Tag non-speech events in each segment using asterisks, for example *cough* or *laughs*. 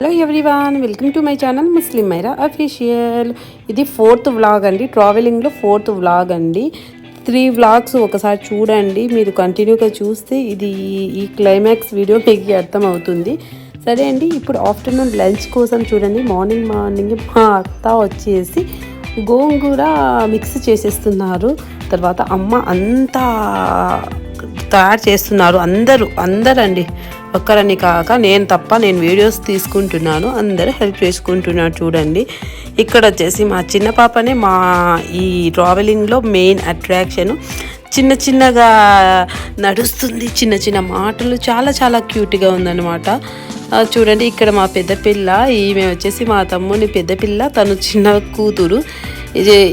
Hello everyone welcome to my channel Muslim Maira official ఇది fourth vlog అండి. ట్రావెలింగ్లో fourth vlog అండి. Three vlogs ఒకసారి చూడండి. మీరు కంటిన్యూగా చూస్తే ఇది ఈ క్లైమాక్స్ వీడియో మీకు అర్థమవుతుంది. సరే అండి ఇప్పుడు ఆఫ్టర్నూన్ లంచ్ కోసం చూడండి. మార్నింగ్ మార్నింగ్ మా అత్త వచ్చేసి గోంగూర మిక్స్ చేసేస్తున్నారు. తర్వాత అమ్మ అంతా తయారు చేస్తున్నారు. అందరూ అందరండి. ఒక్కరని కాక నేను తప్ప నేను వీడియోస్ తీసుకుంటున్నాను అందరూ హెల్ప్ చేసుకుంటున్నారు చూడండి. ఇక్కడ వచ్చేసి మా చిన్న పాపనే మా ఈ ట్రావెలింగ్లో మెయిన్ అట్రాక్షన్. చిన్న చిన్నగా నడుస్తుంది చిన్న చిన్న మాటలు చాలా చాలా క్యూట్గా ఉందన్నమాట. చూడండి ఇక్కడ మా పెద్ద పిల్ల ఈమె వచ్చేసి మా తమ్ముని పెద్ద పిల్ల తను చిన్న కూతురు.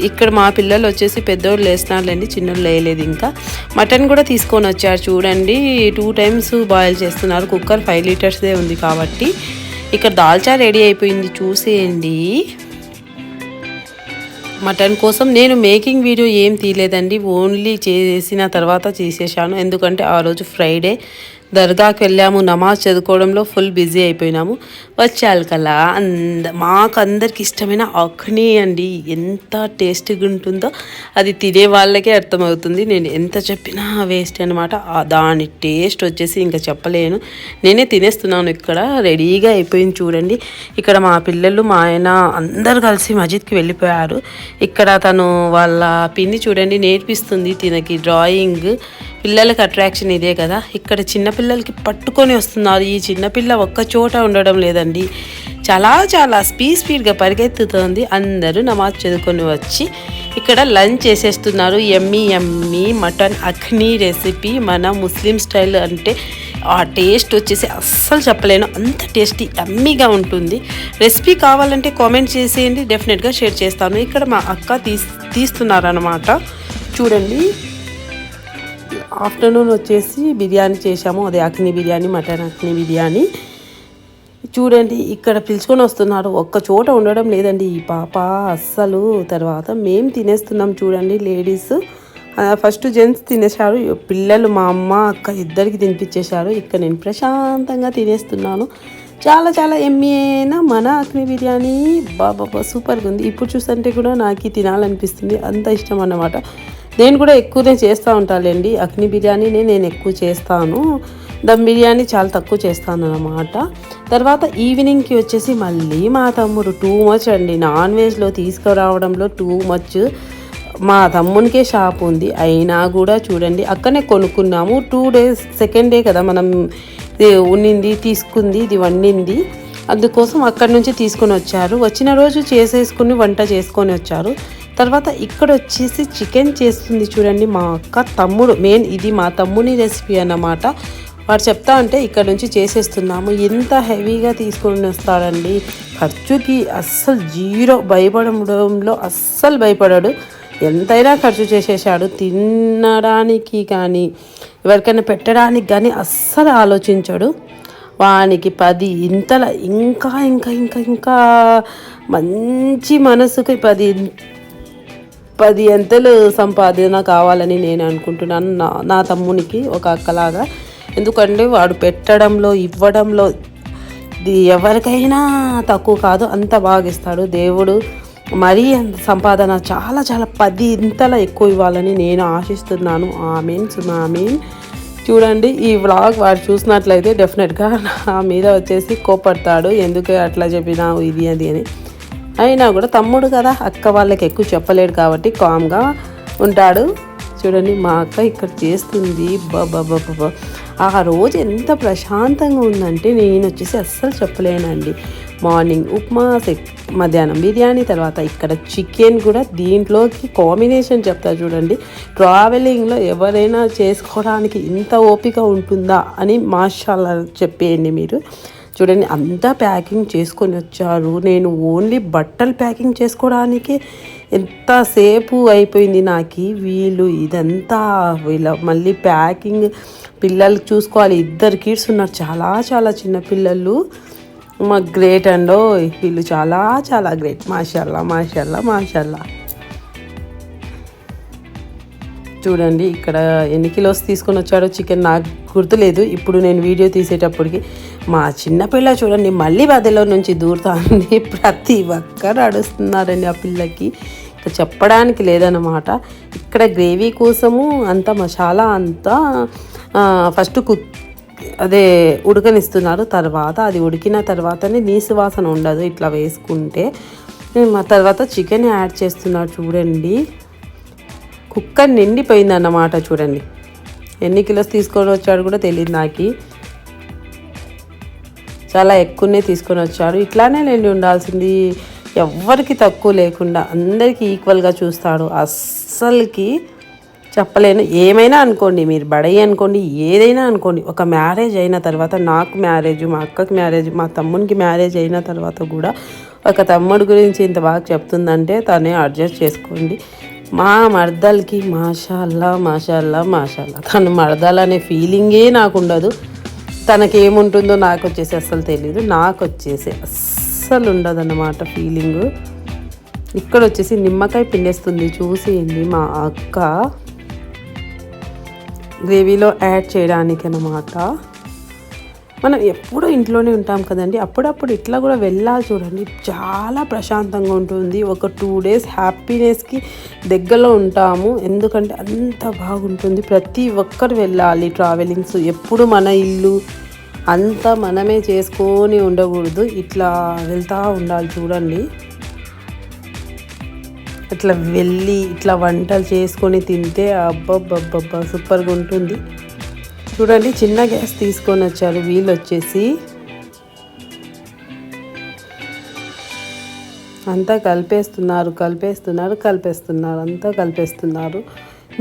ఇక్కడ మా పిల్లలు వచ్చేసి పెద్దోళ్ళు వేస్తున్నారులేండి చిన్నోళ్ళు వేయలేదు ఇంకా. మటన్ కూడా తీసుకొని వచ్చారు చూడండి. టూ టైమ్స్ బాయిల్ చేస్తున్నారు కుక్కర్ ఫైవ్ లీటర్స్దే ఉంది కాబట్టి. ఇక్కడ దాల్చా రెడీ అయిపోయింది చూసేయండి. మటన్ కోసం నేను మేకింగ్ వీడియో ఏం తీయలేదండి ఓన్లీ చేసిన తర్వాత చేసేసాను ఎందుకంటే ఆ రోజు ఫ్రైడే దర్గాకి వెళ్ళాము నమాజ్ చదువుకోవడంలో ఫుల్ బిజీ అయిపోయినాము. వచ్చాలి కల్లా అంద మాకు అందరికి ఇష్టమైన అఖని అండి. ఎంత టేస్ట్గా ఉంటుందో అది తినే వాళ్ళకే అర్థమవుతుంది. నేను ఎంత చెప్పినా వేస్ట్ అనమాట దాని టేస్ట్ వచ్చేసి ఇంకా చెప్పలేను. నేనే తినేస్తున్నాను ఇక్కడ. రెడీగా అయిపోయింది చూడండి. ఇక్కడ మా పిల్లలు మా ఆయన అందరు కలిసి మజిద్కి వెళ్ళిపోయారు. ఇక్కడ తను వాళ్ళ పిన్ని చూడండి నేర్పిస్తుంది తినకి డ్రాయింగ్. పిల్లలకి అట్రాక్షన్ ఇదే కదా. ఇక్కడ చిన్నపిల్లలకి పట్టుకొని వస్తున్నారు. ఈ చిన్నపిల్ల ఒక్క చోట ఉండడం లేదండి. చాలా చాలా స్పీడ్ స్పీడ్గా పరిగెత్తుతోంది. అందరూ నమాజ్ చదువుకొని వచ్చి ఇక్కడ లంచ్ చేసేస్తున్నారు. ఎమ్మి ఎమ్మి మటన్ అగ్ని రెసిపీ మన ముస్లిం స్టైల్ అంటే ఆ టేస్ట్ వచ్చేసి అస్సలు చెప్పలేను. అంత టేస్టీ అమ్మీగా ఉంటుంది. రెసిపీ కావాలంటే కామెంట్ చేసేయండి. డెఫినెట్గా షేర్ చేస్తాను. ఇక్కడ మా అక్క తీస్ తీస్తున్నారనమాట చూడండి. ఆఫ్టర్నూన్ వచ్చేసి బిర్యానీ చేశాము. అదే అక్ని బిర్యానీ మటన్ అక్ని బిర్యానీ. చూడండి ఇక్కడ పిలుచుకొని వస్తున్నారు. ఒక్క చోట ఉండడం లేదండి. ఈ పాప అస్సలు తర్వాత మేము తినేస్తున్నాం చూడండి లేడీస్. ఫస్ట్ జెంట్స్ తినేశారు. పిల్లలు మా అమ్మ అక్క ఇద్దరికి తినిపించేశారు. ఇక్కడ నేను ప్రశాంతంగా తినేస్తున్నాను. చాలా చాలా ఎమ్మి అయినా మన అగ్ని బిర్యానీ. బాబా సూపర్గా ఉంది. ఇప్పుడు చూస్తుంటే కూడా నాకు తినాలనిపిస్తుంది. అంత ఇష్టం అన్నమాట. నేను కూడా ఎక్కువనే చేస్తూ ఉంటానండి అగ్ని బిర్యానీనే నేను ఎక్కువ చేస్తాను. దమ్ బిర్యానీ చాలా తక్కువ చేస్తాను అన్నమాట. తర్వాత ఈవినింగ్కి వచ్చేసి మళ్ళీ మా తమ్ముడు టూ మచ్ అండి. నాన్ వెజ్లో తీసుకురావడంలో టూ మచ్. మా తమ్మునికే షాప్ ఉంది. అయినా కూడా చూడండి అక్కనే కొనుక్కున్నాము. టూ డేస్ సెకండ్ డే కదా మనం ఉన్నింది తీసుకుంది ఇది వండింది. అందుకోసం అక్కడి నుంచి తీసుకొని వచ్చారు. వచ్చిన రోజు చేసేసుకుని వంట చేసుకొని వచ్చారు. తర్వాత ఇక్కడ వచ్చేసి చికెన్ చేస్తుంది చూడండి మా అక్క తమ్ముడు. మెయిన్ ఇది మా తమ్ముని రెసిపీ అన్నమాట. వాడు చెప్తా అంటే ఇక్కడ నుంచి చేసేస్తున్నాము. ఎంత హెవీగా తీసుకొని వస్తాడండి. ఖర్చుకి అస్సలు జీరో భయపడడంలో అస్సలు భయపడాడు. ఎంతైనా ఖర్చు చేసేసాడు. తినడానికి కానీ ఎవరికైనా పెట్టడానికి కానీ అస్సలు ఆలోచించాడు. వానికి పది ఇంతల ఇంకా ఇంకా ఇంకా ఇంకా మంచి మనసుకి పది పది ఎంతలు సంపాదన కావాలని నేను అనుకుంటున్నాను. నా నా తమ్మునికి ఒక అక్కలాగా. ఎందుకంటే వాడు పెట్టడంలో ఇవ్వడంలో ఇది ఎవరికైనా తక్కువ కాదు అంత బాగా ఇస్తాడు దేవుడు మరీ అంత సంపాదన చాలా చాలా పది ఇంతల ఎక్కువ ఇవ్వాలని నేను ఆశిస్తున్నాను. ఆమెన్ సుమామీన్. చూడండి ఈ వ్లాగ్ వాడు చూసినట్లయితే డెఫినెట్గా నా మీద వచ్చేసి కోపడతాడు ఎందుకు అట్లా చెప్పినావు ఇది అది అని. అయినా కూడా తమ్ముడు కదా అక్క వాళ్ళకి ఎక్కువ చెప్పలేడు కాబట్టి కామ్గా ఉంటాడు. చూడండి మా అక్క ఇక్కడ చేస్తుంది. బాబా ఆ రోజు ఎంత ప్రశాంతంగా ఉందంటే నేను వచ్చేసి అస్సలు చెప్పలేనండి. మార్నింగ్ ఉప్మా సెక్ మధ్యాహ్నం బిర్యానీ తర్వాత ఇక్కడ చికెన్ కూడా దీంట్లోకి కాంబినేషన్ చెప్తా చూడండి. ట్రావెలింగ్లో ఎవరైనా చేసుకోవడానికి ఇంత ఓపిక ఉంటుందా అని మాషాల్లా చెప్పేయండి మీరు. చూడండి అంతా ప్యాకింగ్ చేసుకొని వచ్చారు. నేను ఓన్లీ బట్టలు ప్యాకింగ్ చేసుకోవడానికి ఎంతసేపు అయిపోయింది నాకు వీళ్ళు ఇదంతా వీళ్ళ మళ్ళీ ప్యాకింగ్ పిల్లలు చూసుకోవాలి. ఇద్దరు కిడ్స్ ఉన్నారు చాలా చాలా చిన్న పిల్లలు. మా గ్రేట్ అండో వీళ్ళు చాలా చాలా గ్రేట్ మాషల్లా మాషల్లా మాషల్లా. చూడండి ఇక్కడ ఎన్ని కిలోస్ తీసుకొని వచ్చాడో చికెన్ నాకు గుర్తులేదు. ఇప్పుడు నేను వీడియో తీసేటప్పటికి మా చిన్నపిల్ల చూడండి మళ్ళీ బదిలో నుంచి దూరుతాంది. *laughs* ప్రతి ఒక్కరు అడుస్తున్నారండి ఆ పిల్లకి. ఇక చెప్పడానికి లేదన్నమాట. ఇక్కడ గ్రేవీ కోసము అంత మసాలా అంతా ఫస్ట్ కుక్ అదే ఉడకనిస్తున్నారు. తర్వాత అది ఉడికిన తర్వాతనే నీసు వాసన ఉండదు ఇట్లా వేసుకుంటే. మా తర్వాత చికెన్ యాడ్ చేస్తున్నారు చూడండి. కుక్కర్ నిండిపోయింది అన్నమాట చూడండి. ఎన్ని కిలోస్ తీసుకొని వచ్చాడు కూడా తెలియదు నాకు. చాలా ఎక్కువనే తీసుకొని వచ్చాడు ఇట్లానే నేను ఉండాల్సింది ఎవ్వరికి తక్కువ లేకుండా అందరికీ ఈక్వల్గా చూస్తాడు. అస్సలకి చెప్పలేను. ఏమైనా అనుకోండి మీరు బడయి అనుకోండి ఏదైనా అనుకోండి ఒక మ్యారేజ్ అయిన తర్వాత నాకు మ్యారేజ్ మా అక్కకి మ్యారేజ్ మా తమ్మునికి మ్యారేజ్ అయిన తర్వాత కూడా ఒక తమ్ముడు గురించి ఇంత బాగా చెప్తుందంటే తనే అడ్జస్ట్ చేసుకోండి. మా మర్దలకి మాషాల్లా మాషాల్లా మాషాల్లా. తను మర్దాలనే ఫీలింగే నాకు ఉండదు. తనకి ఏముంటుందో నాకు వచ్చేసి అస్సలు తెలియదు నాకు వచ్చేసి అస్సలు ఉండదు అన్నమాట ఫీలింగ్ ఇక్కడ వచ్చేసి నిమ్మకాయ పిండేస్తుంది. చూసేయండి మా అక్క. గ్రేవీలో యాడ్ చేయడానికి అన్నమాట మనం ఎప్పుడూ ఇంట్లోనే ఉంటాం కదండి. అప్పుడప్పుడు ఇట్లా కూడా వెళ్ళాలి చూడండి. చాలా ప్రశాంతంగా ఉంటుంది. ఒక టూ డేస్ హ్యాపీనెస్కి దగ్గరలో ఉంటాము. ఎందుకంటే అంత బాగుంటుంది. ప్రతి ఒక్కరు వెళ్ళాలి ట్రావెలింగ్స్ ఎప్పుడు మన ఇల్లు అంతా మనమే చేసుకొని ఉండకూడదు. ఇట్లా వెళ్తూ ఉండాలి చూడండి. ఇట్లా వెళ్ళి ఇట్లా వంటలు చేసుకొని తింటే అబ్బబ్బబ్బబ్బా సూపర్గా ఉంటుంది. చూడండి చిన్న గ్యాస్ తీసుకొని వచ్చారు. వీళ్ళు వచ్చేసి అంతా కలిపేస్తున్నారు కలిపేస్తున్నారు కలిపేస్తున్నారు అంతా కలిపేస్తున్నారు.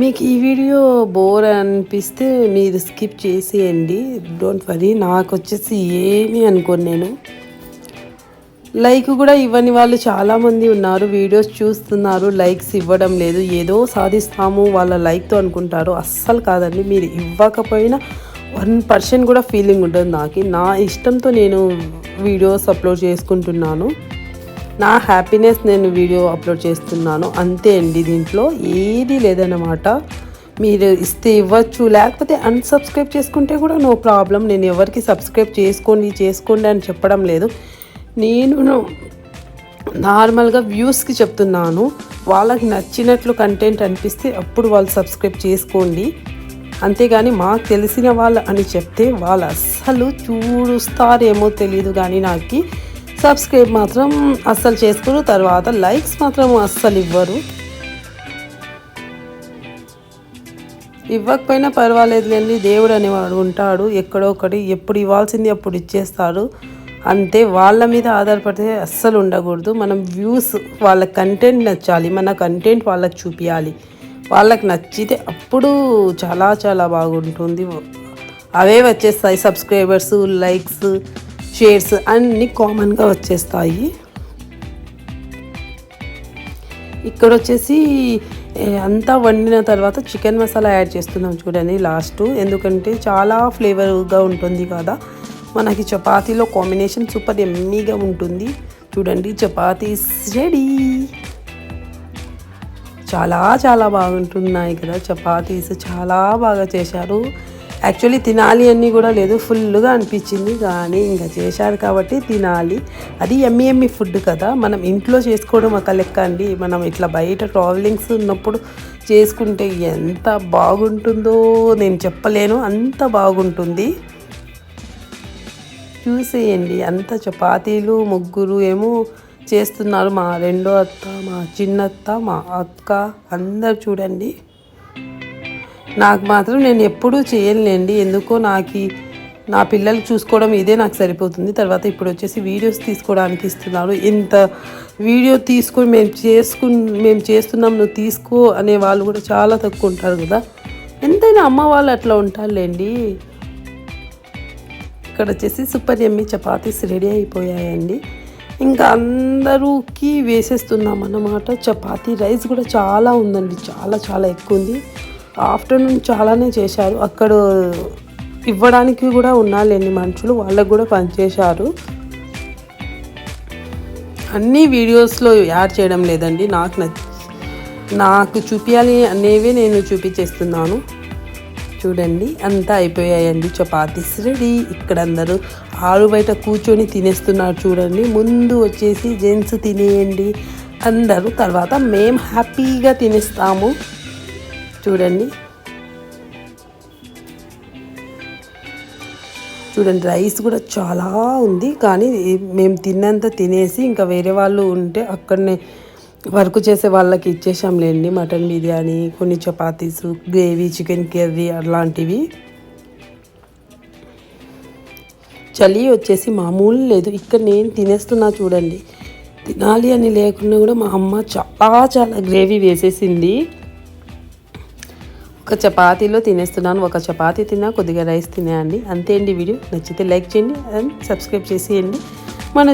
మీకు ఈ వీడియో బోర్ అనిపిస్తే మీరు స్కిప్ చేసేయండి. డోంట్ వరీ నాకు వచ్చేసి ఏమీ అనుకోను నేను. లైక్ కూడా ఇవ్వని వాళ్ళు చాలామంది ఉన్నారు. వీడియోస్ చూస్తున్నారు. లైక్స్ ఇవ్వడం లేదు. ఏదో సాధిస్తాము వాళ్ళ లైక్తో అనుకుంటారు. అస్సలు కాదండి. మీరు ఇవ్వకపోయినా వన్ పర్సెంట్ కూడా ఫీలింగ్ ఉంటుంది నాకు. నా ఇష్టంతో నేను వీడియోస్ అప్లోడ్ చేసుకుంటున్నాను. నా హ్యాపీనెస్ నేను వీడియో అప్లోడ్ చేస్తున్నాను. అంతే అండి దీంట్లో ఏది లేదన్నమాట. మీరు ఇస్తే ఇవ్వచ్చు. లేకపోతే అన్సబ్స్క్రైబ్ చేసుకుంటే కూడా నో ప్రాబ్లం. నేను ఎవరికి సబ్స్క్రైబ్ చేసుకోండి చేసుకోండి అని చెప్పడం లేదు. నేను నార్మల్గా వ్యూస్కి చెప్తున్నాను. వాళ్ళకి నచ్చినట్లు కంటెంట్ అనిపిస్తే అప్పుడు వాళ్ళు సబ్స్క్రైబ్ చేసుకోండి. అంతేగాని మాకు తెలిసిన వాళ్ళు అని చెప్తే వాళ్ళు అస్సలు చూస్తారేమో తెలియదు కానీ నాకు. సబ్స్క్రైబ్ మాత్రం అస్సలు చేసుకోరు తర్వాత లైక్స్ మాత్రం అస్సలు ఇవ్వరు. ఇవ్వకపోయినా పర్వాలేదులేండి దేవుడు అనేవాడు ఉంటాడు ఎక్కడో ఒకటి ఎప్పుడు ఇవ్వాల్సింది అప్పుడు ఇచ్చేస్తాడు. అంతే వాళ్ళ మీద ఆధారపడితే అస్సలు ఉండకూడదు. మనం వ్యూస్ వాళ్ళ కంటెంట్ నచ్చాలి. మన కంటెంట్ వాళ్ళకి చూపించాలి వాళ్ళకి నచ్చితే అప్పుడు చాలా చాలా బాగుంటుంది. అవే వచ్చేస్తాయి సబ్స్క్రైబర్స్ లైక్స్ షేర్స్ అన్నీ కామన్గా వచ్చేస్తాయి. ఇక్కడ వచ్చేసి అంతా వండిన తర్వాత చికెన్ మసాలా యాడ్ చేస్తున్నాం చూడండి లాస్ట్ ఎందుకంటే చాలా ఫ్లేవర్గా ఉంటుంది కదా. మనకి చపాతీలో కాంబినేషన్ సూపర్ ఎమ్మీగా ఉంటుంది. చూడండి చపాతీ రెడీ. చాలా చాలా బాగుంటున్నాయి కదా చపాతీస్. చాలా బాగా చేశారు. యాక్చువల్లీ తినాలి అన్నీ కూడా లేదు ఫుల్గా అనిపించింది కానీ ఇంకా చేశారు కాబట్టి తినాలి. అది ఎమ్మి ఎమ్మి ఫుడ్ కదా. మనం ఇంట్లో చేసుకోవడం ఒక లెక్క అండి. మనం ఇట్లా బయట ట్రావెలింగ్స్ ఉన్నప్పుడు చేసుకుంటే ఎంత బాగుంటుందో నేను చెప్పలేను. అంత బాగుంటుంది. చూసేయండి. అంత చపాతీలు ముగ్గురు ఏమో చేస్తున్నారు మా రెండో అత్త మా చిన్నత్త మా అక్క. అందరు చూడండి. నాకు మాత్రం నేను ఎప్పుడూ చేయలేండి ఎందుకో నాకు నా పిల్లలు చూసుకోవడం ఇదే నాకు సరిపోతుంది. తర్వాత ఇప్పుడు వచ్చేసి వీడియోస్ తీసుకోవడానికి ఇస్తున్నారు. ఇంత వీడియో తీసుకొని మేము చేసుకు మేము చేస్తున్నాం నువ్వు తీసుకో అనే వాళ్ళు కూడా చాలా తక్కువ ఉంటారు కదా. ఎంతైనా అమ్మ వాళ్ళు అట్లా ఉంటారులేండి. ఇక్కడ వచ్చేసి సూపర్ ఎమ్మి చపాతీస్ రెడీ అయిపోయాయండి. ఇంకా అందరూకి వేసేస్తున్నాం అన్నమాట. చపాతీ రైస్ కూడా చాలా ఉందండి. చాలా చాలా ఎక్కువ ఉంది. ఆఫ్టర్నూన్ చాలానే చేశారు. అక్కడ ఇవ్వడానికి కూడా ఉన్నాలేండి మనుషులు. వాళ్ళకు కూడా పనిచేశారు. అన్ని వీడియోస్లో యాడ్ చేయడం లేదండి. నాకు నచ్చి నాకు చూపించాలి అనేవి నేను చూపించేస్తున్నాను. చూడండి అంతా అయిపోయాయండి చపాతీస్ రెడీ. ఇక్కడ అందరూ ఆరు బయట కూర్చొని తినేస్తున్నారు చూడండి. ముందు వచ్చేసి జెంట్స్ తినేయండి. అందరూ తర్వాత మేము హ్యాపీగా తినేస్తాము. చూడండి. చూడండి రైస్ కూడా చాలా ఉంది. కానీ మేము తిన్నంత తినేసి ఇంకా వేరే వాళ్ళు ఉంటే అక్కడనే వర్క్ చేసే వాళ్ళకి ఇచ్చేసాంలేండి మటన్ బిర్యానీ కొన్ని చపాతీస్ గ్రేవీ చికెన్ కర్రీ అలాంటివి చలి వచ్చేసి మామూలు లేదు. ఇక్కడ నేను తినేస్తున్నా చూడండి. తినాలి అని లేకున్నా కూడా మా అమ్మ చాలా చాలా గ్రేవీ వేసేసింది. ఒక చపాతీలో తినేస్తున్నాను. ఒక చపాతీ తిన్నా కొద్దిగా రైస్ తినేయండి అంతే అండి వీడియో. నచ్చితే లైక్ చేయండి అండ్ సబ్స్క్రైబ్ చేసేయండి. మన